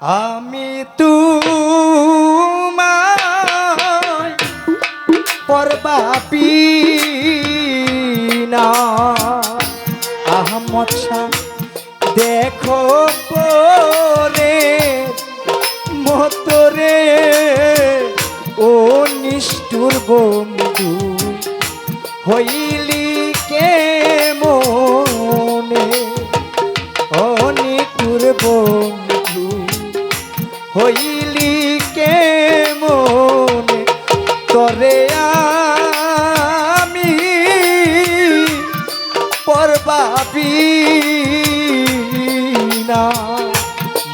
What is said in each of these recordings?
আমি তোমায় পরবাপি না। আহমদ দেখো পরে মতরে। ও নিষ্ঠুর বন্ধু হইলি কে না।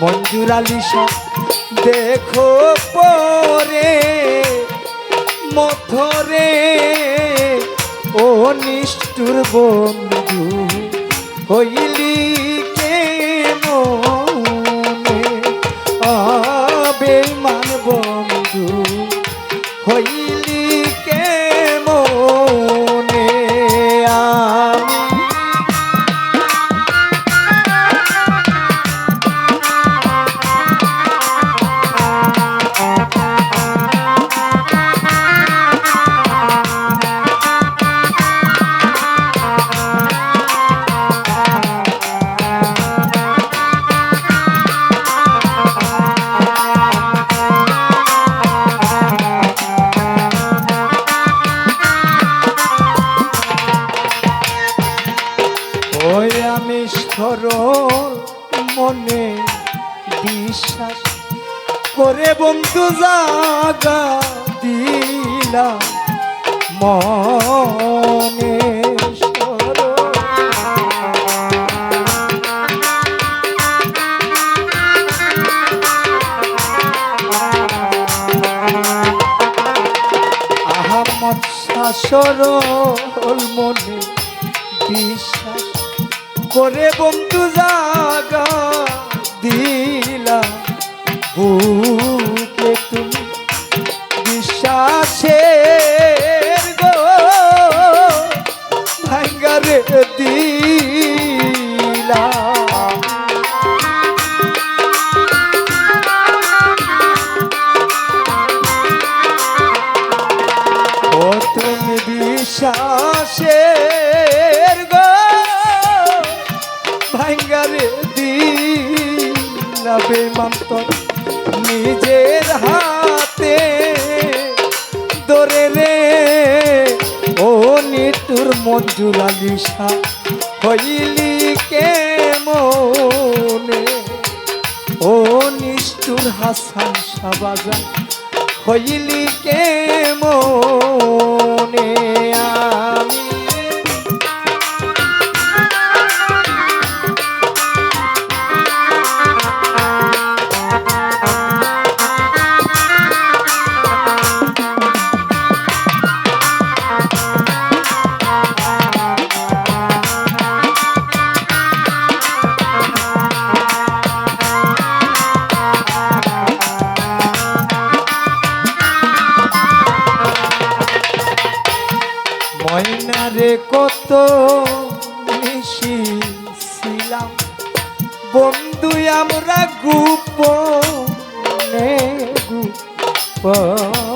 মঞ্জুর আলী দেখো পরে মথরে। ও নিষ্ঠুর বন্ধু হইলি ওই আমি সরল মনে বিশ্বাস করে বন্ধু জাগা দিলা মনে আহমদ বিশ্বাস করে বন্ধু জাগা দিলা। বুকে দিলা বেমান্ত নিজের হাতে। দরে রে, ও নিতুর মঞ্জুর আলিশা হইলি কে মনে ও নিষ্ঠুর হাসান সাবাজা হইলি কে মনে আমি কত নিশি ছিলাম বন্ধু আমরা গোপনে গোপনে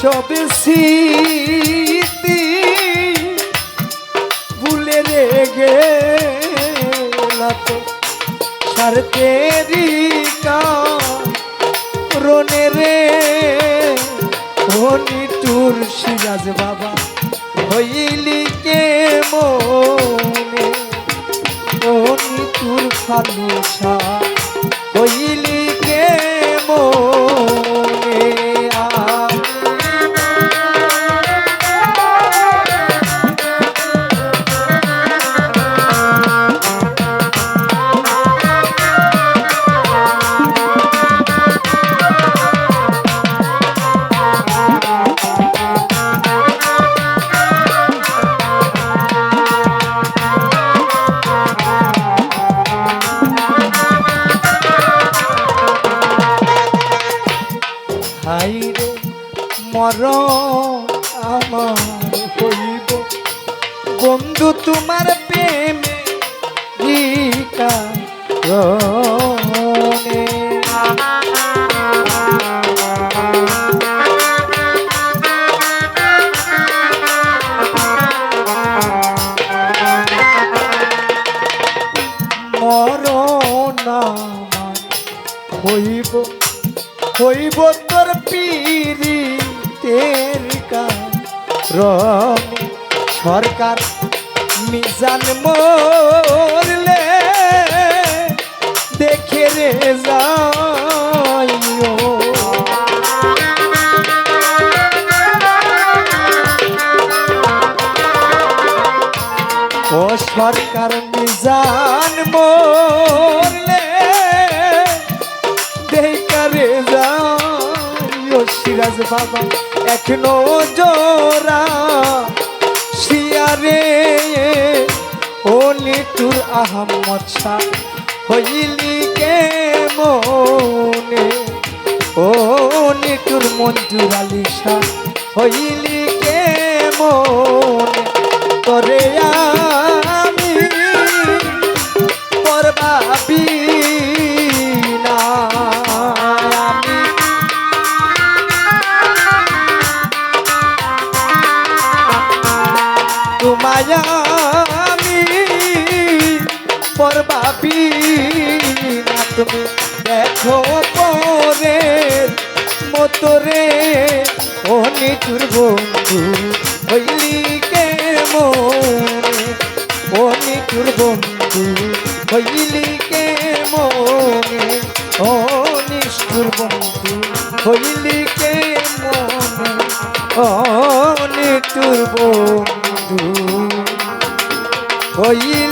সবে স্মৃতি ভুলে রে গেলা তো। সারতেরি রনে রে। ধনি টুর সিরাজ বাবা, হইলি কে মনে ধনি টুর ফানুসা তোমার প্রেমে গীতা হইব হইব তোর পিরি তের রনে সরকার মিজান মরলে দেখে রে যাইও। ও সরকার মিজান মরলে দেখারে যাইও। সিরাজ বাবা এখনও জোরা শিয়ারে নিতুর আহমদ শাহ হইলি কে মনে ও নিতুর মঞ্জুর আলী শাহ। হইলি কে মনে তোরে আমি আমি তোমায় পরবাবি না তুমি দেখো পরে মতরে ও নিচুর বন্ধু, হইলি কে মনে ও নিচুর বন্ধু, হইলি কে মনে ও নিষ্ঠুর বন্ধু, হইলি কে মনে ও নিঠুর বন্ধু, হইলি